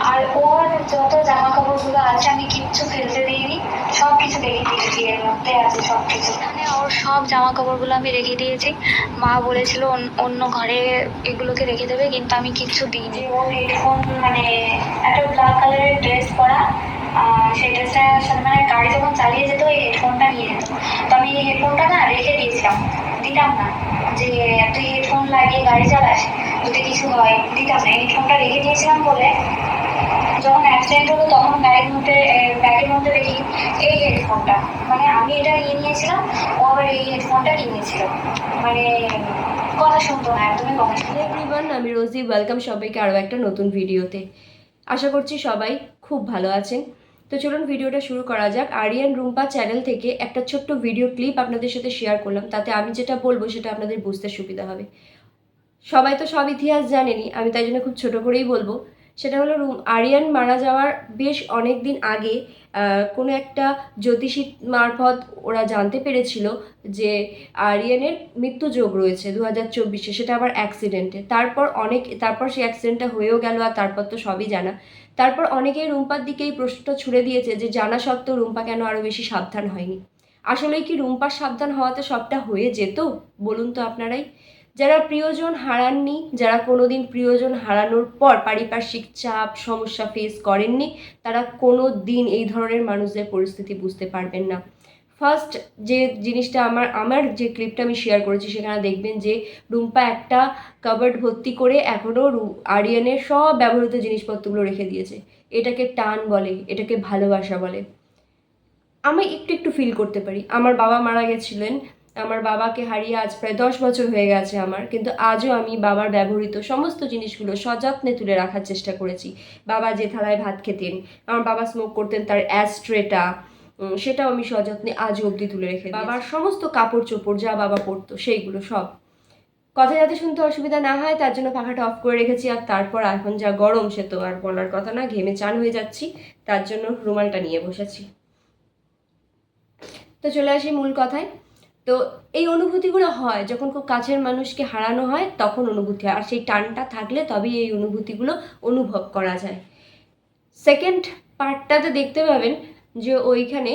আর ওর যত জামা কাপড়গুলো আছে আমি কিচ্ছু ফেলতে দিইনি। সব কিছু রেখে দিয়েছি এর মধ্যে আছে সব কিছু মানে ওর সব জামা কাপড়গুলো আমি রেখে দিয়েছি। মা বলেছিল অন্য- ঘরে এগুলোকে রেখে দেবে কিন্তু আমি কিচ্ছু দিইনি। ওর হেডফোন মানে একটা ব্ল্যাক কালারের ড্রেস পরা সেই ড্রেসটা মানে গাড়ি যখন চালিয়ে যেত এই হেডফোনটা নিয়ে যেত। তো আমি এই হেডফোনটা না রেখে দিয়েছিলাম। দিতাম না। যে তুই হেডফোন লাগিয়ে গাড়ি চালাস যদি কিছু হয়, দিতাম না। এই রেখে দিয়েছিলাম বলে যখন অ্যাক্সিডেন্ট হলো তখন ব্যাগের মধ্যে ব্যাগের মধ্যে দেখি এই হেডফোনটা মানে আমি এটা নিয়ে নিয়েছিলাম, ও আবার এই হেডফোনটা নিয়ে নিয়েছিল। মানে কথা শুনতো না, একদমই কথা আমি রোজি। ওয়েলকাম সবাইকে আরও একটা নতুন ভিডিওতে। আশা করছি সবাই খুব ভালো আছেন। তো চলুন ভিডিওটা শুরু করা যাক। আরিয়ান রুম্পা চ্যানেল থেকে একটা ছোট্ট ভিডিও ক্লিপ আপনাদের সাথে শেয়ার করলাম। তাতে আমি যেটা বলব সেটা আপনাদের বুঝতে সুবিধা হবে। সবাই তো সব ইতিহাস জানেনি, আমি তাই জন্য খুব ছোট করেই বলব। সেটা হলো রুম, আরিয়ান মারা যাওয়ার বেশ অনেক দিন আগে কোনো একটা জ্যোতিষী মারফত ওরা জানতে পেরেছিল যে আরিয়ানের মৃত্যু যোগ রয়েছে দু হাজার চব্বিশে, সেটা আবার অ্যাক্সিডেন্টে তারপর অনেক, তারপর সেই অ্যাক্সিডেন্টটা হয়েও গেল আর তারপর তো সবই জানা। তারপর অনেকেই রুম্পার দিকে এই প্রশ্নটা ছুড়ে দিয়েছে যে জানা সত্ত্বেও রুম্পা কেন আরও বেশি সাবধান হয়নি। আসলে কি রুম্পার সাবধান হওয়াতে সবটা হয়ে যেত? বলুন তো আপনারাই। যারা প্রিয়জন হারাননি, যারা কোনোদিন প্রিয়জন হারানোর পর পারিপার্শ্বিক চাপ, সমস্যা ফেস করেননি, তারা কোনো দিন এই ধরনের মানুষদের পরিস্থিতি বুঝতে পারবেন না। ফার্স্ট যে জিনিসটা আমার আমার যে ক্লিপটা আমি শেয়ার করেছি, সেখানে দেখবেন যে রুম্পা একটা কাবার্ড ভর্তি করে এখনও আরিয়ানের সব ব্যবহৃত জিনিসপত্রগুলো রেখে দিয়েছে। এটাকে টান বলে, এটাকে ভালোবাসা বলে। আমি একটু একটু ফিল করতে পারি। আমার বাবা মারা গেছিলেন আমার বাবাকে হারিয়ে আজ প্রায় দশ বছর হয়ে গেছে আমার, কিন্তু আজও আমি বাবার ব্যবহৃত সমস্ত জিনিসগুলো সযত্নে তুলে রাখার চেষ্টা করেছি। বাবা যে থালায় ভাত খেতেন, আমার বাবা স্মোক করতেন তার অ্যাস্ট্রেটা সেটাও আমি সযত্নে আজও অবধি তুলে রেখে। বাবার সমস্ত কাপড় চোপড় যা বাবা পরতো, সেইগুলো সব। কথা যাতে শুনতে অসুবিধা না হয়, তার জন্য পাখাটা অফ করে রেখেছি আর তারপর এখন যা গরম, সে তো আর বলার কথা না, ঘেমে চান হয়ে যাচ্ছি, তার জন্য রুমালটা নিয়ে বসেছি। তো চলে আসি মূল কথায়। তো এই অনুভূতিগুলো হয়, যখন খুব কাছের মানুষকে হারানো হয়, তখন অনুভূতি আর সেই টানটা থাকলে তবেই এই অনুভূতিগুলো অনুভব করা যায়। সেকেন্ড পার্টটাতে দেখতে পাবেন যে ওইখানে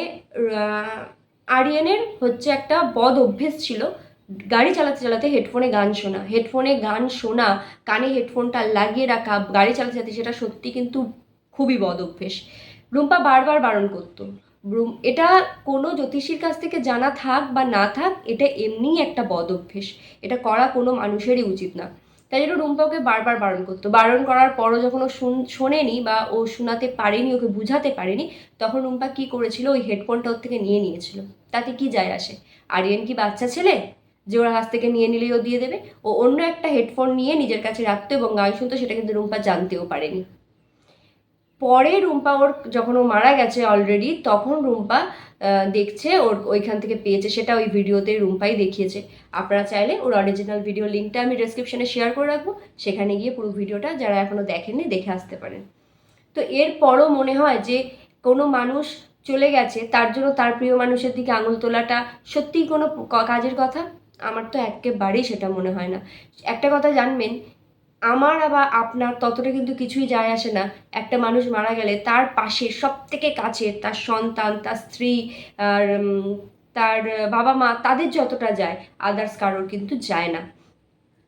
আরিয়ানের হচ্ছে একটা বদ অভ্যেস ছিল। গাড়ি চালাতে চালাতে হেডফোনে গান শোনা। হেডফোনে গান শোনা, কানে হেডফোনটা লাগিয়ে রাখা, গাড়ি চালাতে চালাতে সেটা সত্যি কিন্তু খুবই বদ অভ্যেস। রুম্পা বারবার বারণ করতো। ব্রুম এটা কোনো জ্যোতিষীর কাছ থেকে জানা থাক বা না থাক, এটা এমনিই একটা বদ অভ্যেস। এটা করা কোনো মানুষেরই উচিত না। তাই জন্য রুম্পা ওকে বারবার বারণ করতো বারণ করার পরও যখন ও শুন শোনেনি বা ও শোনাতে পারেনি, ওকে বুঝাতে পারেনি, তখন রুম্পা কি করেছিল? ওই হেডফোনটা ওর থেকে নিয়ে নিয়েছিল। তাতে কি যায় আসে? আরিয়ান কি বাচ্চা ছেলে? যে ওর কাছ থেকে নিয়ে নিলেই ও দিয়ে দেবে। ও অন্য একটা হেডফোন নিয়ে নিজের কাছে রাখতো এবং গান শুনতো, সেটা কিন্তু রুম্পা জানতেও পারেনি। পরে রুম্পা ওর যখন ও মারা গেছে অলরেডি তখন রুম্পা দেখছে ওর ওইখান থেকে পেয়েছে, সেটা ওই ভিডিওতে রুম্পাই দেখিয়েছে। আপনারা চাইলে ওর অরিজিনাল ভিডিও লিঙ্কটা আমি ডেসক্রিপশনে শেয়ার করে রাখব, সেখানে গিয়ে পুরো ভিডিওটা যারা এখনও দেখেননি, দেখে আসতে পারেন। তো এরপরও মনে হয় যে, কোনো মানুষ চলে গেছে, তার জন্য তার প্রিয় মানুষের দিকে আঙুল তোলাটা সত্যিই কোনো কাজের কথা? আমার তো একেবারেই সেটা মনে হয় না। একটা কথা জানবেন আমার আবার আপনার ততটা কিন্তু কিছুই যায় আসে না। একটা মানুষ মারা গেলে তার পাশে সব থেকে কাছে তার সন্তান, তার স্ত্রী, আর তার বাবা মা, তাদের যতটা যায় আদার্স কারোর কিন্তু যায় না।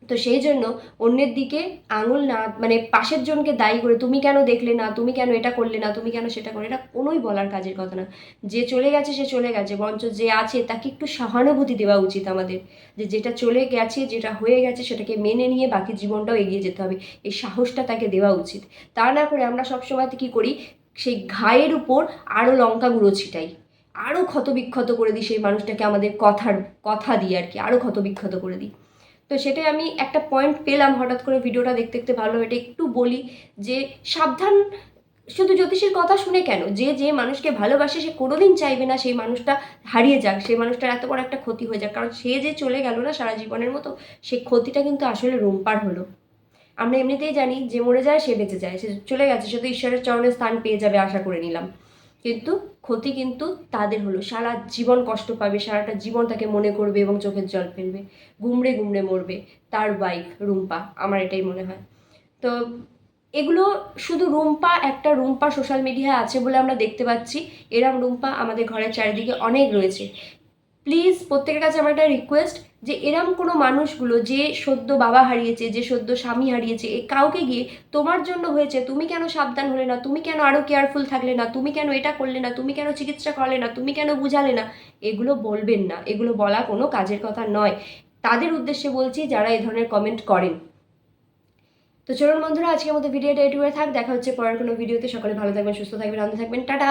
তো সেই জন্য অন্যের দিকে আঙুল না মানে পাশের জনকে দায়ী করে তুমি কেন দেখলে না, তুমি কেন এটা করলে না, তুমি কেন সেটা করলে, এটা কোনোই বলার কাজের কথা না। যে চলে গেছে সে চলে গেছে, বরঞ্চ যে আছে তাকে একটু সহানুভূতি দেওয়া উচিত আমাদের। যে যেটা চলে গেছে, যেটা হয়ে গেছে সেটাকে মেনে নিয়ে বাকি জীবনটাও এগিয়ে যেতে হবে। এই সাহসটা তাকে দেওয়া উচিত। তা না করে আমরা সবসময় কী করি, সেই ঘায়ের উপর আরও লঙ্কা গুঁড়ো ছিটাই। আরও ক্ষতবিক্ষত করে দিই সেই মানুষটাকে আমাদের কথার, কথা দিই আর কি আরও ক্ষতবিক্ষত করে দিই। তো সেটাই আমি একটা পয়েন্ট পেলাম হঠাৎ করে ভিডিওটা দেখতে দেখতে ভালো এটা একটু বলি যে সাবধান, শুধু জ্যোতিষীর কথা শুনে কেন? যে যে মানুষকে ভালোবাসে সে কোনোদিন চাইবে না সেই মানুষটা হারিয়ে যাক, সেই মানুষটার এত বড় একটা ক্ষতি হয়ে যাক। কারণ সে যে চলে গেল না সারা জীবনের মতো সেই ক্ষতিটা কিন্তু আসলে রুম্পার হলো। আমরা এমনিতেই জানি যে মরে যায়, সে বেঁচে যায়। সে চলে গেছে, সে তো ঈশ্বরের চরণে স্থান পেয়ে যাবে, আশা করে নিলাম। কিন্তু ক্ষতি কিন্তু তাদের হলো। সারা জীবন কষ্ট পাবে, সারাটা জীবন তাকে মনে করবে এবং চোখের জল ফেলবে। গুমড়ে গুমড়ে মরবে তার বাইক রুম্পা, আমার এটাই মনে হয়। তো এগুলো শুধু রুম্পা, একটা রুম্পা সোশ্যাল মিডিয়ায় আছে বলে আমরা দেখতে পাচ্ছি। এরম রুম্পা আমাদের ঘরের চারিদিকে অনেক রয়েছে। প্লিজ প্রত্যেকের কাছে আমার একটা রিকোয়েস্ট যে এরম কোনো মানুষগুলো যে সদ্য বাবা হারিয়েছে, যে সদ্য স্বামী হারিয়েছে, এ কাউকে গিয়ে তোমার জন্য হয়েছে, তুমি কেন সাবধান হলে না, তুমি কেন আরও কেয়ারফুল থাকলে না, তুমি কেন এটা করলে না, তুমি কেন চিকিৎসা করলে না, তুমি কেন বুঝালে না, এগুলো বলবেন না, এগুলো বলা কোনো কাজের কথা নয়। তাদের উদ্দেশ্যে বলছি যারা এই ধরনের কমেন্ট করেন। তো চলুন বন্ধুরা, আজকের মতো ভিডিওটা এটুকু থাক, দেখা হচ্ছে পরের কোনো ভিডিওতে সকলে ভালো থাকবেন, সুস্থ থাকবেন আনন্দ থাকবেন, টাটা!